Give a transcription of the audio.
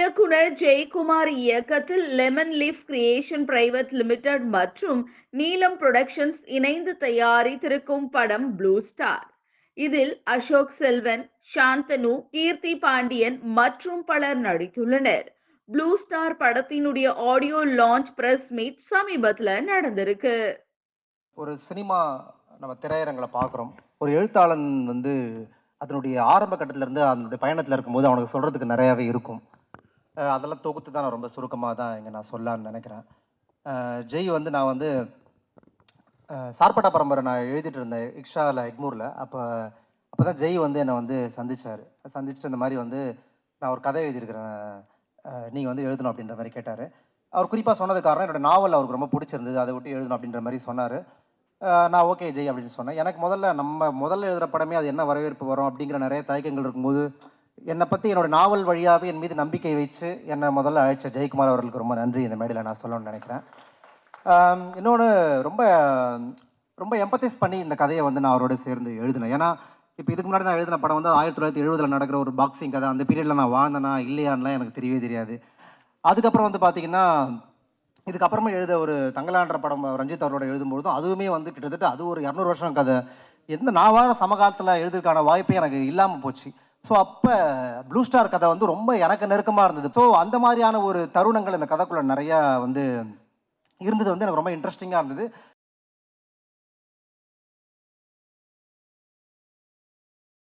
இயக்குனர் ஜெயக்குமார் இயக்கத்தில் lemon leaf creation private limited மற்றும் நீலம் புரொடக்ஷன்ஸ் இணைந்து தயாரித்திருக்கும் படம் ப்ளூ ஸ்டார் இதில் அசோக் செல்வன் சாந்தனு கீர்த்தி பாண்டியன் மற்றும் பலர் நடித்துள்ளனர். ப்ளூ ஸ்டார் படத்தினுடைய ஆடியோ லான்ச் பிரஸ் மீட் சமீபத்தில் நடந்திருக்கு. ஒரு சினிமா நம்ம திரையரங்களை பார்க்குறோம். ஒரு எழுத்தாளன் வந்து அதனுடைய ஆரம்ப கட்டத்திலேருந்து அதனுடைய பயணத்தில் இருக்கும்போது அவனுக்கு சொல்கிறதுக்கு நிறையாவே இருக்கும். அதெல்லாம் தொகுத்து தான் நான் ரொம்ப சுருக்கமாக தான் இங்கே நான் சொல்லலான்னு நினைக்கிறேன். ஜெய் வந்து நான் வந்து சார்பட்டா பரம்பரை நான் எழுதிட்டு இருந்தேன் இக்ஷாவில் எக்மூரில் அப்போ அப்போ தான் ஜெய் வந்து என்னை வந்து சந்திச்சார். சந்திச்சுட்டு இந்த மாதிரி வந்து நான் ஒரு கதை எழுதியிருக்கிறேன். நீங்கள் வந்து எழுதணும் அப்படின்ற மாதிரி கேட்டார். அவர் குறிப்பாக சொன்னது காரணம் என்னோடய நாவல் அவருக்கு ரொம்ப பிடிச்சிருந்தது. அதை விட்டு எழுதணும் அப்படின்ற மாதிரி சொன்னார். நான் ஓகே ஜெய் அப்படின்னு சொன்னேன். எனக்கு முதல்ல நம்ம முதல்ல எழுதுகிற படமே அது என்ன வரவேற்பு வரும் அப்படிங்கிற நிறைய தயக்கங்கள் இருக்கும்போது என்னை பற்றி என்னோட நாவல் வழியாகவே என் மீது நம்பிக்கை வச்சு என்னை முதல்ல அழைச்ச ஜெயக்குமார் அவர்களுக்கு ரொம்ப நன்றி இந்த மேடையில் நான் சொல்லணும்னு நினைக்கிறேன். இன்னொன்று ரொம்ப ரொம்ப எம்பத்தைஸ் பண்ணி இந்த கதையை வந்து நான் அவரோட சேர்ந்து எழுதினேன். ஏன்னா இப்போ இதுக்கு முன்னாடி நான் எழுதின படம் வந்து ஆயிரத்தி தொள்ளாயிரத்தி எழுபதில் நடக்கிற ஒரு பாக்ஸிங் கதை. அந்த பீரியடில் நான் வாழ்ந்தேனா இல்லையான்லாம் எனக்கு தெரியவே தெரியாது. அதுக்கப்புறம் வந்து பார்த்தீங்கன்னா இதுக்கப்புறமா எழுத ஒரு தங்கலான்ற படம் ரஞ்சித் அவரோட எழுதும்பொழுதும் அதுவுமே வந்து கிட்டத்தட்ட அது ஒரு இரநூறு வருஷம் கதை. எந்த நான் வாழ சமகாலத்தில் எழுதுறதுக்கான வாய்ப்பே எனக்கு இல்லாமல் போச்சு. ஸோ அப்போ ப்ளூ ஸ்டார் கதை வந்து ரொம்ப எனக்கு நெருக்கமாக இருந்தது. ஸோ அந்த மாதிரியான ஒரு தருணங்கள் இந்த கதைக்குள்ளே நிறையா வந்து இருந்தது வந்து எனக்கு ரொம்ப இன்ட்ரெஸ்டிங்காக இருந்தது.